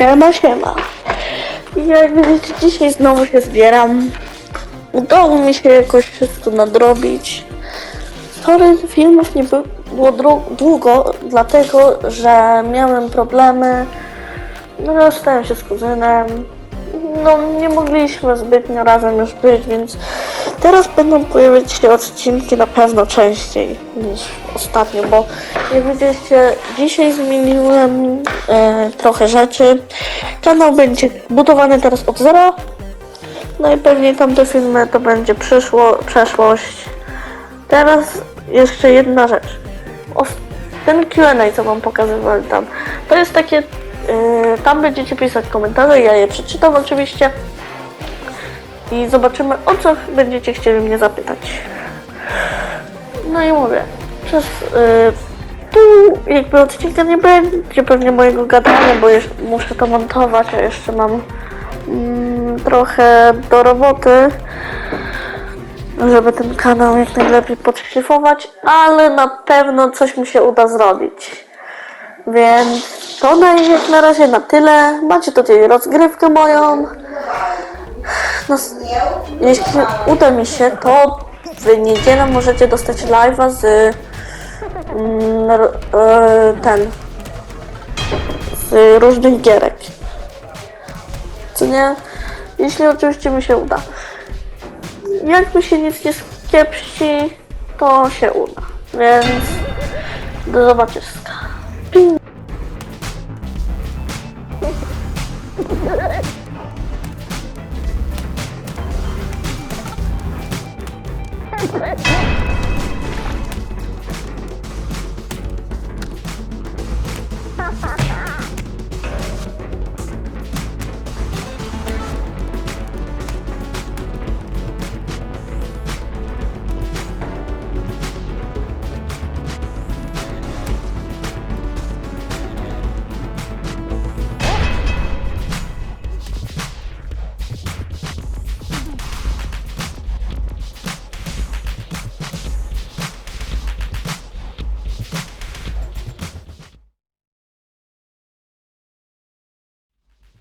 Siema, siema. Jak widzicie, dzisiaj znowu się zbieram. Udało mi się jakoś wszystko nadrobić. Sorry, filmów nie by- było długo, dlatego że miałem problemy. No, rozstałem się z kuzynem. No, nie mogliśmy zbytnio razem już być, więc teraz będą pojawiać się odcinki na pewno częściej niż ostatnio, bo jak widzieliście, dzisiaj zmieniłem e, trochę rzeczy. Kanał będzie budowany teraz od zera. No i pewnie tamte filmy to będzie przyszło, przeszłość. Teraz jeszcze jedna rzecz. Os- ten Q&A, co wam pokazywali tam, to jest takie, yy, tam będziecie pisać komentarze, ja je przeczytam oczywiście i zobaczymy, o co będziecie chcieli mnie zapytać. No i mówię, przez yy, tu jakby odcinka nie będzie pewnie mojego gadania, bo jeszcze muszę to montować, a jeszcze mam mm, trochę do roboty żeby ten kanał jak najlepiej podszlifować, ale na pewno coś mi się uda zrobić. Więc to na, jak na razie na tyle. Macie tutaj rozgrywkę moją. No, s- jeśli uda mi się, to w niedzielę możecie dostać live'a z mm, e, ten z różnych gierek. Co nie? Jeśli oczywiście mi się uda. Jak mi się nic nie skiepści, to się uda. Więc do zobaczyska. Ping. Hey!